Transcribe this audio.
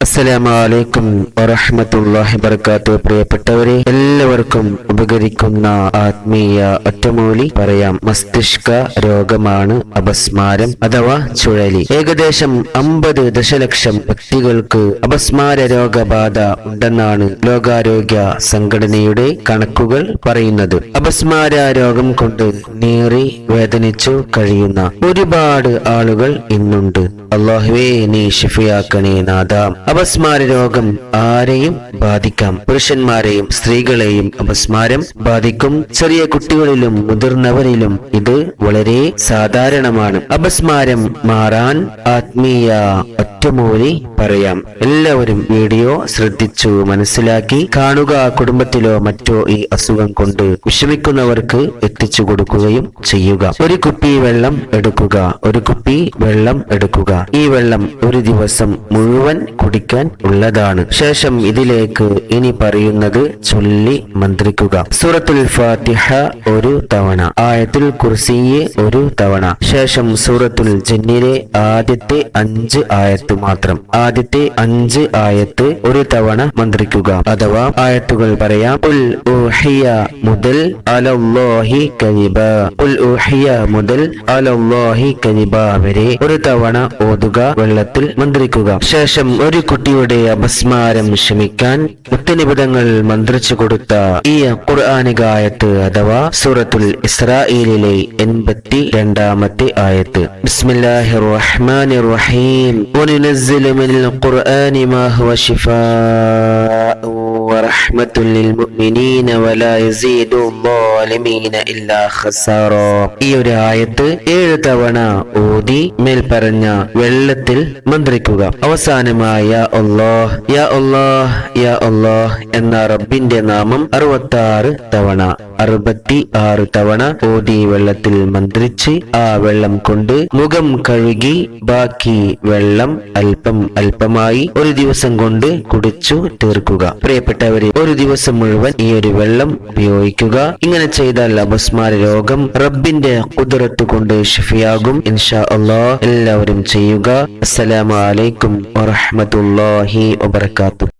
അസ്സലാമലൈക്കും വറഹമത്തല്ലാഹി വർക്കാത്തു പ്രിയപ്പെട്ടവരെ എല്ലാവർക്കും ഉപകരിക്കുന്ന ആത്മീയ ഒറ്റമൂലി പറയാം. മസ്തിഷ്ക രോഗമാണ് അപസ്മാരം അഥവാ ചുഴലി. ഏകദേശം അമ്പത് ദശലക്ഷം വ്യക്തികൾക്ക് അപസ്മാര രോഗബാധ ഉണ്ടെന്നാണ് ലോകാരോഗ്യ സംഘടനയുടെ കണക്കുകൾ പറയുന്നത്. അപസ്മാര രോഗം കൊണ്ട് നീറി വേദനിച്ചു കഴിയുന്ന ഒരുപാട് ആളുകൾ ഇന്നുണ്ട്. അള്ളാഹുവേ നീ ഷിഫിയാക്കണേ നാഥ. അപസ്മാര രോഗം ആരെയും ബാധിക്കാം. പുരുഷന്മാരെയും സ്ത്രീകളെയും അപസ്മാരം ബാധിക്കും. ചെറിയ കുട്ടികളിലും മുതിർന്നവരിലും ഇത് വളരെ സാധാരണമാണ്. അപസ്മാരം മാറാൻ ആത്മീയ ഒറ്റമൂലി പറയാം. എല്ലാവരും വീഡിയോ ശ്രദ്ധിച്ചു മനസ്സിലാക്കി കാണുക. കുടുംബത്തിലോ മറ്റോ ഈ അസുഖം കൊണ്ട് വിഷമിക്കുന്നവർക്ക് എത്തിച്ചു കൊടുക്കുകയും ചെയ്യുക. ഒരു കുപ്പി വെള്ളം എടുക്കുക. ഒരു കുപ്പി വെള്ളം എടുക്കുക. ഈ വെള്ളം ഒരു ദിവസം മുഴുവൻ കുടിക്കാൻ ഉള്ളതാണ്. ശേഷം ഇതിലേക്ക് ഇനി പറയുന്നത് ചൊല്ലി മന്ത്രിക്കുക. സൂറത്തുൽ ഫാത്തിഹ ഒരു തവണ ആയത്തുൽ കുർസിയെ ഒരു തവണ. ശേഷം സൂറത്തുൽ ജന്നിലെ ആദ്യത്തെ അഞ്ച് ആയത്ത് മാത്രം. ആദ്യത്തെ അഞ്ച് ആയത്ത് ഒരു തവണ മന്ത്രിക്കുക. അഥവാ ആയത്തുകൾ പറയാം ഉൽ ഊഹിയ മുതൽ അലല്ലാഹി കലിബ ഉൽ ഊഹിയ മുതൽ അലല്ലാഹി കലിബ വരെ ഒരു തവണ ഓതുക വെള്ളത്തിൽ മന്ത്രിക്കുക ശേഷം ഒരു കുട്ടിയുടെ അപസ്മാരം ശമിക്കാൻ മുത്തനിബിതങ്ങൾ മന്ത്രിച്ചു കൊടുത്ത ഈ ഖുർആാനിക ആയത്ത് അഥവാ സൂറത്തുൽ ഇസ്രായേലിലെ എൺപത്തി രണ്ടാമത്തെ ആയത്ത് ബിസ്മില്ലാഹിർ റഹ്മാനിർ റഹീം وننزل من القرآن ما هو شفاء ورحمة للمؤمنين ولا يزيد الظالمين إلا خسارا ഈ ഒരു ആയത്ത് ഏഴ് തവണ ഓതി മേൽപ്പറഞ്ഞ പറഞ്ഞ വെള്ളത്തിൽ മന്ത്രിക്കുക. അവസാനമായ അള്ളാഹ് യാ അള്ളാഹ് യാ അള്ളാഹ് എന്ന റബ്ബിന്റെ നാമം അറുപത്തി ആറ് തവണ. അറുപത്തി ആറ് തവണ ഓതി വെള്ളത്തിൽ മന്ത്രിച്ച് ആ വെള്ളം കൊണ്ട് മുഖം കഴുകി ബാക്കി വെള്ളം അല്പം അല്പമായി ഒരു ദിവസം കൊണ്ട് കുടിച്ചു തീർക്കുക. പ്രിയപ്പെട്ടവരെ ഒരു ദിവസം മുഴുവൻ ഈ ഒരു വെള്ളം ഉപയോഗിക്കുക. ഇങ്ങനെ ചെയ്താൽ അപസ്മാര രോഗം റബ്ബിന്റെ കുതിരത്ത് കൊണ്ട് ഷിഫിയാകും ഇൻഷാ അള്ളാ എല്ലാവരും ചെയ്യുക. അസ്സലാമു അലൈക്കും വറഹ്മത്തുള്ളാഹി വബറകാതുഹു.